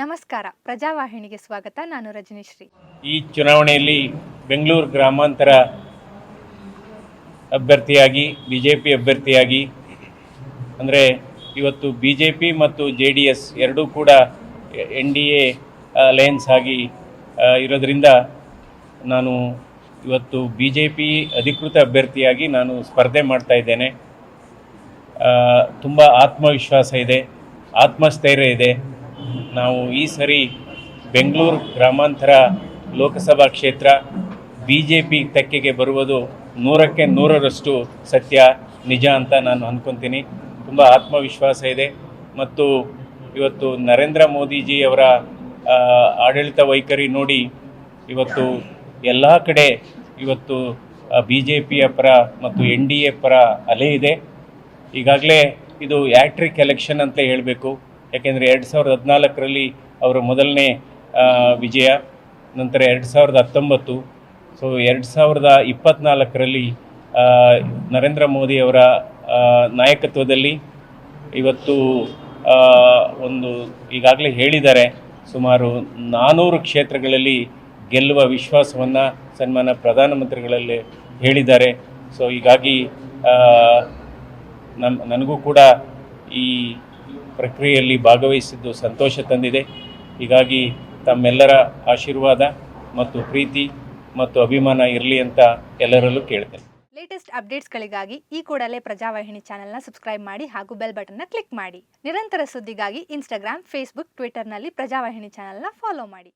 ನಮಸ್ಕಾರ. ಪ್ರಜಾವಾಹಿನಿಗೆ ಸ್ವಾಗತ. ನಾನು ರಜನೀಶ್ರೀ. ಈ ಚುನಾವಣೆಯಲ್ಲಿ ಬೆಂಗಳೂರು ಗ್ರಾಮಾಂತರ ಅಭ್ಯರ್ಥಿಯಾಗಿ ಬಿ ಜೆ ಪಿ ಅಭ್ಯರ್ಥಿಯಾಗಿ, ಅಂದರೆ ಇವತ್ತು ಬಿ ಜೆ ಪಿ ಮತ್ತು ಜೆ ಡಿ ಎಸ್ ಎರಡೂ ಕೂಡ ಎನ್ ಡಿ ಎ ಅಲಯನ್ಸ್ ಆಗಿ ಇರೋದರಿಂದ ನಾನು ಇವತ್ತು ಬಿ ಜೆ ಪಿ ಅಧಿಕೃತ ಅಭ್ಯರ್ಥಿಯಾಗಿ ನಾನು ಸ್ಪರ್ಧೆ ಮಾಡ್ತಾ ಇದ್ದೇನೆ. ತುಂಬ ಆತ್ಮವಿಶ್ವಾಸ ಇದೆ, ಆತ್ಮಸ್ಥೈರ್ಯ ಇದೆ. ನಾವು ಈ ಸರಿ ಬೆಂಗಳೂರು ಗ್ರಾಮಾಂತರ ಲೋಕಸಭಾ ಕ್ಷೇತ್ರ ಬಿ ಜೆ ಪಿ ತೆಕ್ಕೆಗೆ ಬರುವುದು ನೂರಕ್ಕೆ ನೂರರಷ್ಟು ಸತ್ಯ, ನಿಜ ಅಂತ ನಾನು ಅಂದ್ಕೊತೀನಿ ತುಂಬ ಆತ್ಮವಿಶ್ವಾಸ ಇದೆ. ಮತ್ತು ಇವತ್ತು ನರೇಂದ್ರ ಮೋದಿಜಿ ಅವರ ಆಡಳಿತ ವೈಖರಿ ನೋಡಿ ಇವತ್ತು ಎಲ್ಲ ಕಡೆ ಇವತ್ತು ಬಿ ಜೆ ಪಿಯ ಪರ ಮತ್ತು ಎನ್ ಡಿ ಎ ಪರ ಅಲೆ ಇದೆ. ಈಗಾಗಲೇ ಇದು ಆ್ಯಟ್ರಿಕ್ ಎಲೆಕ್ಷನ್ ಅಂತ ಹೇಳಬೇಕು. ಯಾಕೆಂದರೆ ಎರಡು ಸಾವಿರದ ಹದಿನಾಲ್ಕರಲ್ಲಿ ಅವರ ಮೊದಲನೇ ವಿಜಯ, ನಂತರ ಎರಡು ಸಾವಿರದ ಹತ್ತೊಂಬತ್ತು. ಸೊ ಎರಡು ಸಾವಿರದ ಇಪ್ಪತ್ತ್ನಾಲ್ಕರಲ್ಲಿ ನರೇಂದ್ರ ಮೋದಿಯವರ ನಾಯಕತ್ವದಲ್ಲಿ ಇವತ್ತು ಒಂದು ಈಗಾಗಲೇ ಹೇಳಿದ್ದಾರೆ, ಸುಮಾರು ನಾನ್ನೂರು ಕ್ಷೇತ್ರಗಳಲ್ಲಿ ಗೆಲ್ಲುವ ವಿಶ್ವಾಸವನ್ನು ಸನ್ಮಾನ ಪ್ರಧಾನಮಂತ್ರಿಗಳಲ್ಲಿ ಹೇಳಿದ್ದಾರೆ. ಸೊ ಹೀಗಾಗಿ ನಮ್ಮ ನನಗೂ ಕೂಡ ಈ ಪ್ರಕ್ರಿಯೆಯಲ್ಲಿ ಭಾಗವಹಿಸಿದ್ದು ಸಂತೋಷ ತಂದಿದೆ. ಹೀಗಾಗಿ ತಮ್ಮೆಲ್ಲರ ಆಶೀರ್ವಾದ ಮತ್ತು ಪ್ರೀತಿ ಮತ್ತು ಅಭಿಮಾನ ಇರಲಿ ಅಂತ ಎಲ್ಲರಲ್ಲೂ ಕೇಳ್ತೇನೆ. ಲೇಟೆಸ್ಟ್ ಅಪ್ಡೇಟ್ಸ್ಗಳಿಗಾಗಿ ಈ ಕೂಡಲೇ ಪ್ರಜಾವಾಹಿನಿ ಚಾನೆಲ್ನ ಸಬ್ಸ್ಕ್ರೈಬ್ ಮಾಡಿ ಹಾಗೂ ಬೆಲ್ ಬಟನ್ನ ಕ್ಲಿಕ್ ಮಾಡಿ. ನಿರಂತರ ಸುದ್ದಿಗಾಗಿ ಇನ್ಸ್ಟಾಗ್ರಾಮ್, ಫೇಸ್ಬುಕ್ ಟ್ವಿಟರ್ನಲ್ಲಿ ಪ್ರಜಾವಾಹಿನಿ ಚಾನೆಲ್ನ ಫಾಲೋ ಮಾಡಿ.